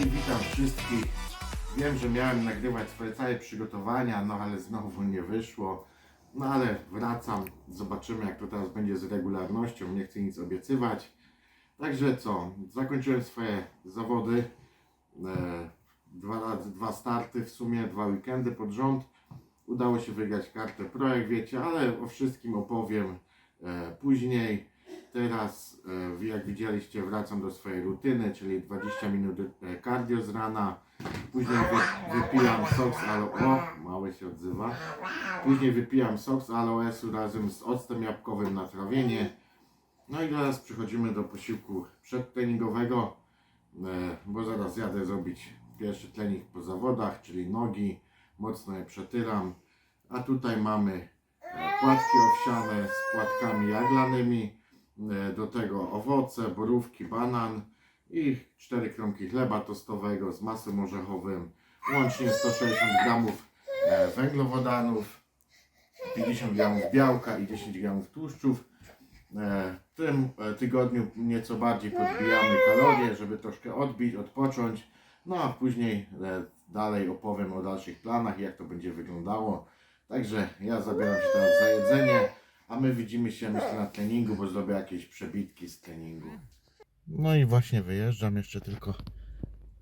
i witam wszystkich. Wiem, że miałem nagrywać swoje całe przygotowania, no ale znowu nie wyszło. No ale wracam, zobaczymy jak to teraz będzie z regularnością, nie chcę nic obiecywać. Także co, zakończyłem swoje zawody. E, dwa, dwa starty w sumie, dwa weekendy pod rząd. Udało się wygrać kartę pro, jak wiecie, ale o wszystkim opowiem e, później. Teraz, e, jak widzieliście, wracam do swojej rutyny, czyli 20 minut e, cardio z rana. Później wy, wypijam sok z alo... O, mały się odzywa. Później wypijam sok z aloesu razem z octem jabłkowym na trawienie. No i teraz przechodzimy do posiłku przedtreningowego, e, bo zaraz jadę zrobić pierwszy trening po zawodach, czyli nogi. Mocno je przetyram. A tutaj mamy płatki owsiane z płatkami jaglanymi. E, Do tego owoce, borówki, banan i 4 kromki chleba tostowego z masłem orzechowym. Łącznie 160 gramów e, węglowodanów, 50 gramów białka i 10 gramów tłuszczów. E, W tym tygodniu nieco bardziej podbijamy kalorie, żeby troszkę odbić, odpocząć. No a później dalej opowiem o dalszych planach, jak to będzie wyglądało. Także ja zabieram się teraz za jedzenie, a my widzimy się myślę na treningu, bo zrobię jakieś przebitki z treningu. No i właśnie wyjeżdżam jeszcze tylko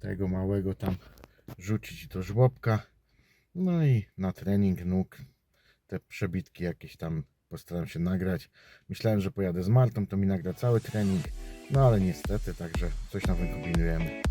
tego małego tam rzucić do żłobka. No i na trening nóg te przebitki jakieś tam postaram się nagrać. Myślałem, że pojadę z Martą, to mi nagra cały trening, no ale niestety, także coś tam wykombinujemy.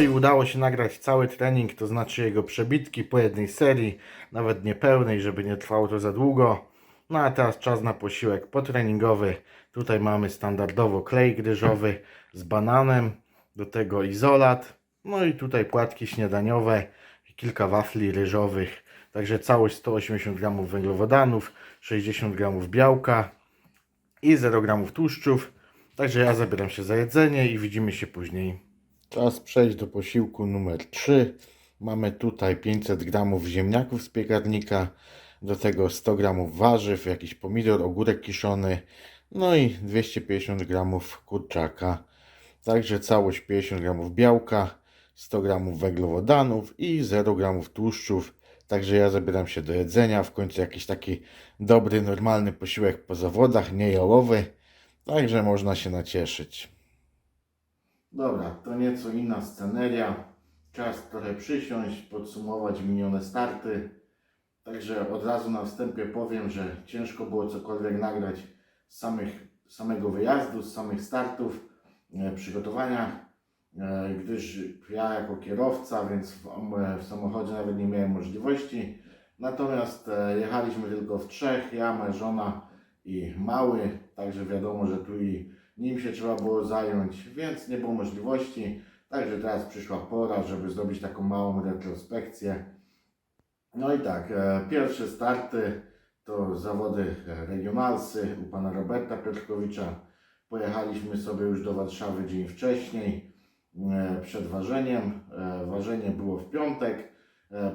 I udało się nagrać cały trening, to znaczy jego przebitki po jednej serii, nawet niepełnej, żeby nie trwało to za długo. No a teraz czas na posiłek potreningowy. Tutaj mamy standardowo klej gryżowy z bananem, do tego izolat, no i tutaj płatki śniadaniowe, i kilka wafli ryżowych. Także całość 180 g węglowodanów, 60 g białka i 0 g tłuszczów. Także ja zabieram się za jedzenie i widzimy się później. Czas przejść do posiłku numer 3. Mamy tutaj 500 g ziemniaków z piekarnika, do tego 100 g warzyw, jakiś pomidor, ogórek kiszony, no i 250 g kurczaka. Także całość 50 g białka, 100 g węglowodanów i 0 g tłuszczów. Także ja zabieram się do jedzenia. W końcu jakiś taki dobry, normalny posiłek po zawodach, nie jałowy. Także można się nacieszyć. Dobra, to nieco inna sceneria. Czas trochę przysiąść, podsumować minione starty. Także od razu na wstępie powiem, że ciężko było cokolwiek nagrać z samych, samego wyjazdu, z samych startów, e, przygotowania, e, gdyż ja jako kierowca, więc w, w samochodzie nawet nie miałem możliwości. Natomiast e, jechaliśmy tylko w trzech, ja, moja żona i mały, także wiadomo, że tu i nim się trzeba było zająć, więc nie było możliwości. Także teraz przyszła pora, żeby zrobić taką małą retrospekcję. No i tak, e, pierwsze starty to zawody e, regionalsy u pana Roberta Piotrkowicza. Pojechaliśmy sobie już do Warszawy dzień wcześniej, e, przed ważeniem. Ważenie było w piątek.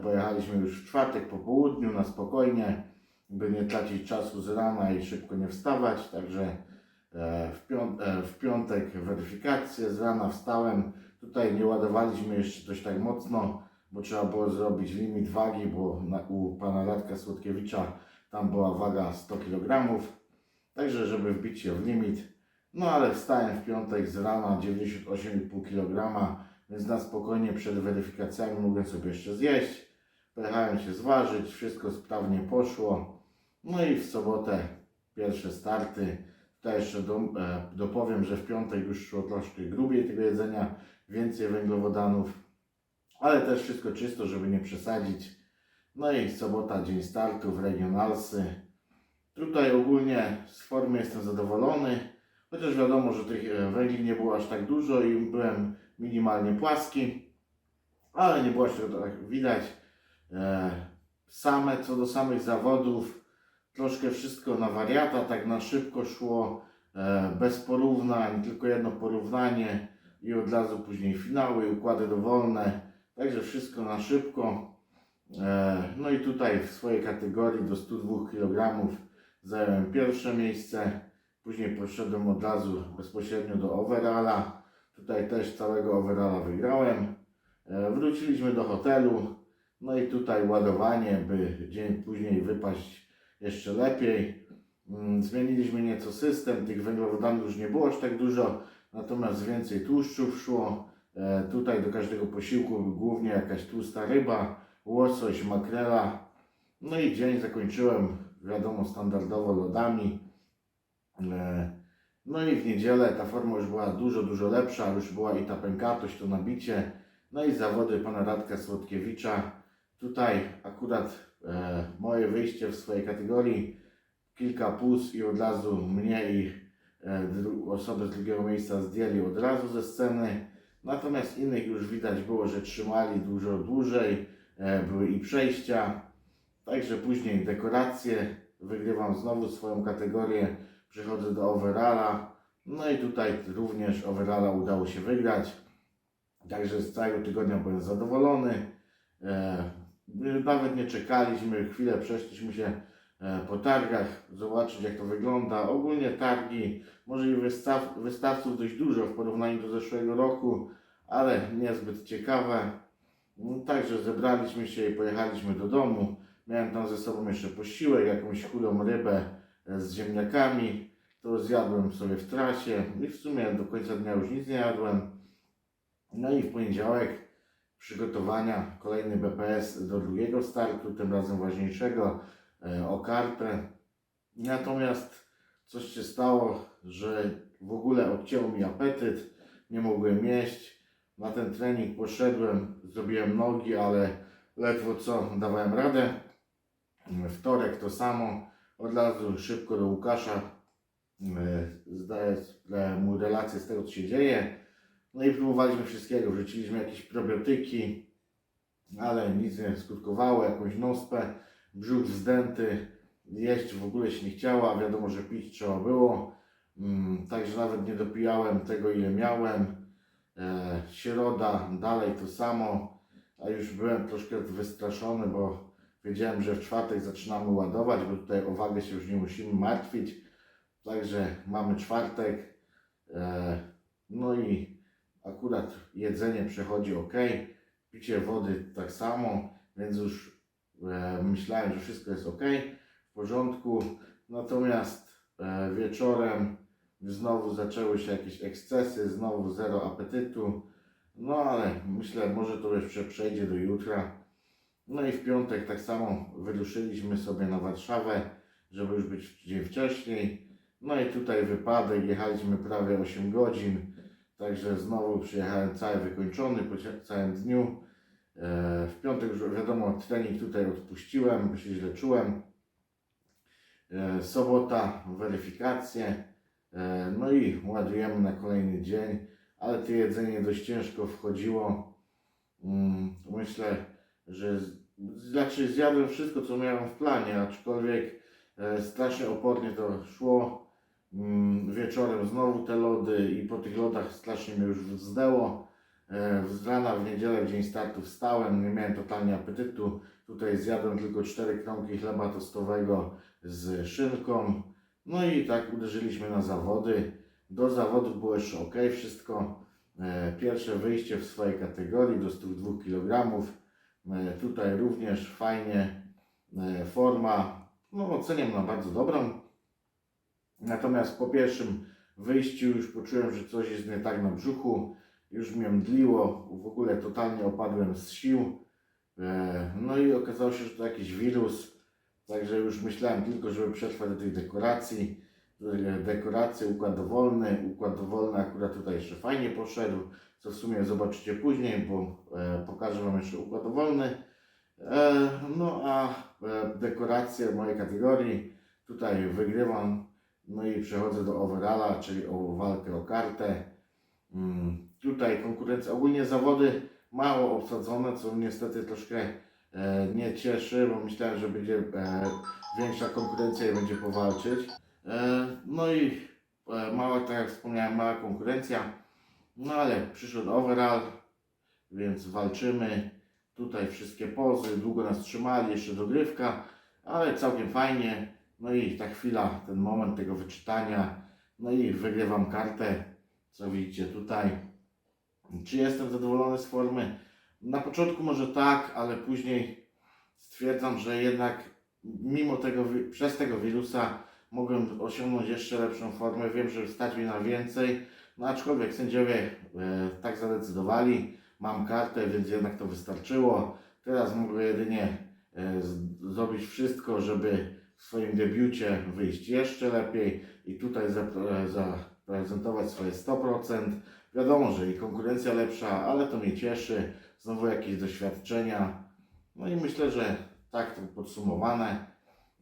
Pojechaliśmy już w czwartek po południu na spokojnie, by nie tracić czasu z rana i szybko nie wstawać. Także w, pią- e, w piątek weryfikację, z rana wstałem. Tutaj nie ładowaliśmy jeszcze dość tak mocno, bo trzeba było zrobić limit wagi, bo na, u pana Radka Słodkiewicza tam była waga 100 kg. Także żeby wbić się w limit. No ale wstałem w piątek z rana 98,5 kg, więc na spokojnie przed weryfikacjami mogłem sobie jeszcze zjeść. Pojechałem się zważyć, wszystko sprawnie poszło. No i w sobotę pierwsze starty. Tutaj jeszcze e, dopowiem, że w piątek już szło troszkę grubiej tego jedzenia, więcej węglowodanów, ale też wszystko czysto, żeby nie przesadzić. No i sobota, dzień startów, regionalsy. Tutaj ogólnie z formy jestem zadowolony, chociaż wiadomo, że tych e, węgli nie było aż tak dużo i byłem minimalnie płaski, ale nie było tego tak widać. E, Same, co do samych zawodów, troszkę wszystko na wariata, tak na szybko szło, e, bez porównań, tylko jedno porównanie i od razu później finały, układy dowolne, także wszystko na szybko. E, No i tutaj w swojej kategorii do 102 kg zająłem pierwsze miejsce, później poszedłem od razu bezpośrednio do overalla, tutaj też całego overalla wygrałem. E, Wróciliśmy do hotelu, no i tutaj ładowanie, by dzień później wypaść jeszcze lepiej. Mm, Zmieniliśmy nieco system, tych węglowodanów już nie było aż tak dużo, natomiast więcej tłuszczów szło. E, Tutaj do każdego posiłku głównie jakaś tłusta ryba, łosoś, makrela. No i dzień zakończyłem, wiadomo, standardowo lodami. E, No i w niedzielę ta forma już była dużo, dużo lepsza, już była i ta pękatość, to nabicie. No i zawody pana Radka Słodkiewicza. Tutaj akurat moje wyjście w swojej kategorii, kilka plus i od razu mnie i e, osoby z drugiego miejsca zdjęli od razu ze sceny. Natomiast innych już widać było, że trzymali dużo dłużej, e, były i przejścia. Także później dekoracje, wygrywam znowu swoją kategorię, przechodzę do overalla. No i tutaj również overalla udało się wygrać. Także z całego tygodnia byłem zadowolony. Nawet nie czekaliśmy, chwilę przeszliśmy się e, po targach, zobaczyć jak to wygląda. Ogólnie targi, może i wystaw, wystawców dość dużo w porównaniu do zeszłego roku, ale niezbyt ciekawe. No, Także zebraliśmy się i pojechaliśmy do domu. Miałem tam ze sobą jeszcze posiłek, jakąś chudą rybę e, z ziemniakami. To zjadłem sobie w trasie i w sumie do końca dnia już nic nie jadłem. No i w poniedziałek przygotowania, kolejny BPS do drugiego startu, tym razem ważniejszego, e, o kartę. Natomiast coś się stało, że w ogóle odcięło mi apetyt, nie mogłem jeść. na ten trening poszedłem, zrobiłem nogi, ale ledwo co dawałem radę. Wtorek to samo, od razu szybko do Łukasza, e, zdaję mu relację z tego, co się dzieje. No i próbowaliśmy wszystkiego, wrzuciliśmy jakieś probiotyki, ale nic nie skutkowało, jakąś nospę, brzuch wzdęty, jeść w ogóle się nie chciało, a wiadomo, że pić trzeba było. Mm, Także nawet nie dopijałem tego, ile miałem. E, środa, dalej to samo, a już byłem troszkę wystraszony, bo wiedziałem, że w czwartek zaczynamy ładować, bo tutaj o wagę się już nie musimy martwić. Także mamy czwartek. E, no i akurat jedzenie przechodzi ok, picie wody tak samo, więc już e, myślałem, że wszystko jest ok, w porządku. Natomiast e, wieczorem znowu zaczęły się jakieś ekscesy, znowu zero apetytu. No ale myślę, może to jeszcze przejdzie do jutra. No i w piątek tak samo wyruszyliśmy sobie na Warszawę, żeby już być dzień wcześniej. No i tutaj wypadek, jechaliśmy prawie 8 godzin, także znowu przyjechałem cały wykończony po całym dniu. E, W piątek już wiadomo, trening tutaj odpuściłem, bo się źle czułem. E, Sobota, weryfikacje. E, No i ładujemy na kolejny dzień, ale to jedzenie dość ciężko wchodziło. Mm, Myślę, że znaczy zjadłem wszystko, co miałem w planie, aczkolwiek strasznie opornie to szło. Mm, Wieczorem znowu te lody i po tych lodach strasznie mnie już zdęło. E, Z rana w niedzielę, w dzień startu wstałem, nie miałem totalnie apetytu. Tutaj zjadłem tylko cztery kromki chleba tostowego z szynką. No i tak uderzyliśmy na zawody. Do zawodów było jeszcze ok wszystko. E, Pierwsze wyjście w swojej kategorii do 102 kg. E, Tutaj również fajnie forma. No oceniam na bardzo dobrą. Natomiast po pierwszym wyjściu już poczułem, że coś jest nie tak na brzuchu. Już mnie mdliło, w ogóle totalnie opadłem z sił. E, No i okazało się, że to jakiś wirus. Także już myślałem tylko, żeby przetrwać do tych dekoracji. E, Dekoracje, układ dowolny. Układ dowolny akurat tutaj jeszcze fajnie poszedł, co w sumie zobaczycie później, bo e, pokażę Wam jeszcze układ dowolny. No a dekoracje mojej kategorii. Tutaj wygrywam. No i przechodzę do overalla, czyli o walkę o kartę. Mm, Tutaj konkurencja, ogólnie zawody mało obsadzone, co niestety troszkę e, nie cieszy, bo myślałem, że będzie e, większa konkurencja i będzie powalczyć. E, no i mała, tak jak wspomniałem, mała konkurencja. No ale przyszedł overall, więc walczymy. Tutaj wszystkie pozy, długo nas trzymali, jeszcze dogrywka, ale całkiem fajnie. No i ta chwila, ten moment tego wyczytania. No i wygrywam kartę, co widzicie tutaj. Czy jestem zadowolony z formy? Na początku może tak, ale później stwierdzam, że jednak mimo tego, przez tego wirusa mogłem osiągnąć jeszcze lepszą formę. Wiem, że stać mi na więcej, no aczkolwiek sędziowie e, tak zadecydowali. Mam kartę, więc jednak to wystarczyło. Teraz mogę jedynie e, zrobić wszystko, żeby w swoim debiucie wyjść jeszcze lepiej i tutaj zapre- zaprezentować swoje 100%. Wiadomo, że i konkurencja lepsza, ale to mnie cieszy. Znowu jakieś doświadczenia. No i myślę, że tak to podsumowane.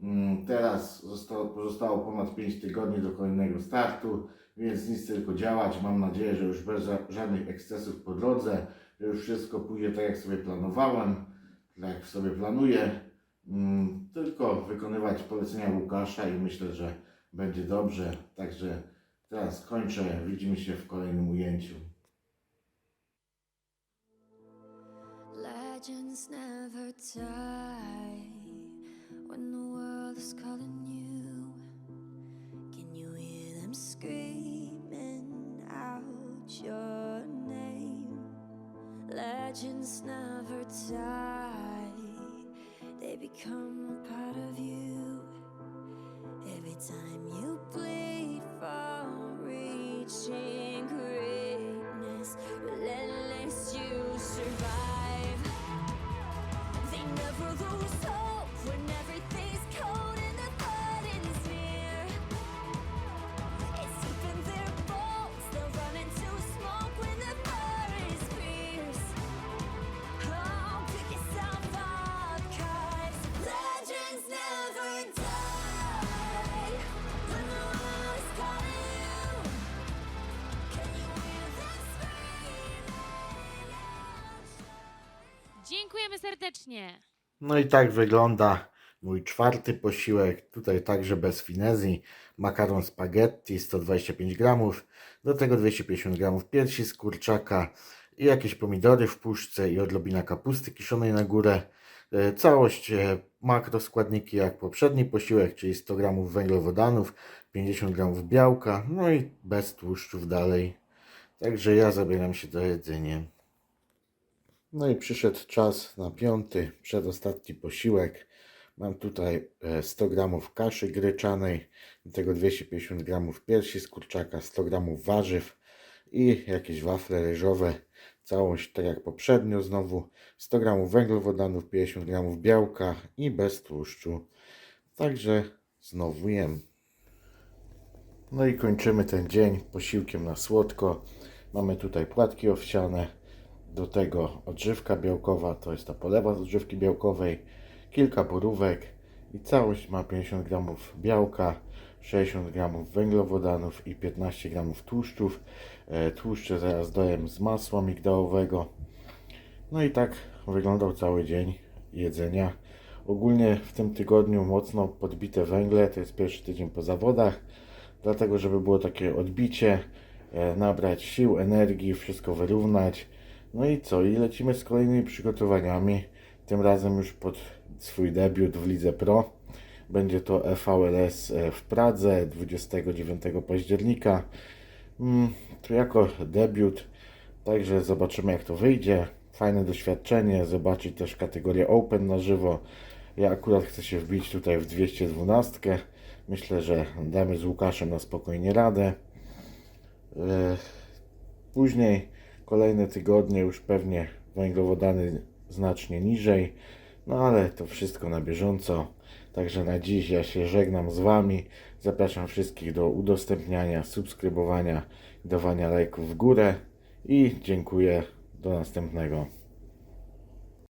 Mm, Teraz zostało, pozostało ponad 5 tygodni do kolejnego startu, więc nic tylko działać. Mam nadzieję, że już bez ża- żadnych ekscesów po drodze, że już wszystko pójdzie tak, jak sobie planowałem, tak jak sobie planuję. Mm, Tylko wykonywać polecenia Łukasza i myślę, że będzie dobrze. Także teraz kończę. Widzimy się w kolejnym ujęciu. Legends never die when the world is calling you. Can you hear them screaming out your name? Legends never die, become serdecznie. No i tak wygląda mój czwarty posiłek. Tutaj także bez finezji. Makaron spaghetti 125 gramów. Do tego 250 gramów piersi z kurczaka i jakieś pomidory w puszce i odrobina kapusty kiszonej na górę. E, Całość e, makroskładniki jak poprzedni posiłek, czyli 100 gramów węglowodanów, 50 gramów białka, no i bez tłuszczów dalej. Także ja zabieram się do jedzenia. No i przyszedł czas na piąty, przedostatni posiłek. Mam tutaj e, 100 gramów kaszy gryczanej, do tego 250 gramów piersi z kurczaka, 100 gramów warzyw i jakieś wafle ryżowe. Całość tak jak poprzednio znowu 100 gramów węglowodanów, 50 gramów białka i bez tłuszczu. Także znowu jem. No i kończymy ten dzień posiłkiem na słodko. Mamy tutaj płatki owsiane, do tego odżywka białkowa, to jest ta polewa z odżywki białkowej, kilka borówek i całość ma 50 gramów białka, 60 gramów węglowodanów i 15 gramów tłuszczów. E, Tłuszcze zaraz dojem z masła migdałowego. No i tak wyglądał cały dzień jedzenia. Ogólnie w tym tygodniu mocno podbite węgle, to jest pierwszy tydzień po zawodach, dlatego żeby było takie odbicie, e, nabrać sił, energii, wszystko wyrównać. No i co? I lecimy z kolejnymi przygotowaniami. Tym razem już pod swój debiut w Lidze Pro. Będzie to EVLS e, w Pradze 29 października. Mm, To jako debiut, także zobaczymy jak to wyjdzie. Fajne doświadczenie, zobaczyć też kategorię Open na żywo. Ja akurat chcę się wbić tutaj w 212. Myślę, że damy z Łukaszem na spokojnie radę. E, Później kolejne tygodnie już pewnie węglowodany znacznie niżej. No ale to wszystko na bieżąco. Także na dziś ja się żegnam z Wami. Zapraszam wszystkich do udostępniania, subskrybowania, dawania lajków w górę i dziękuję. Do następnego.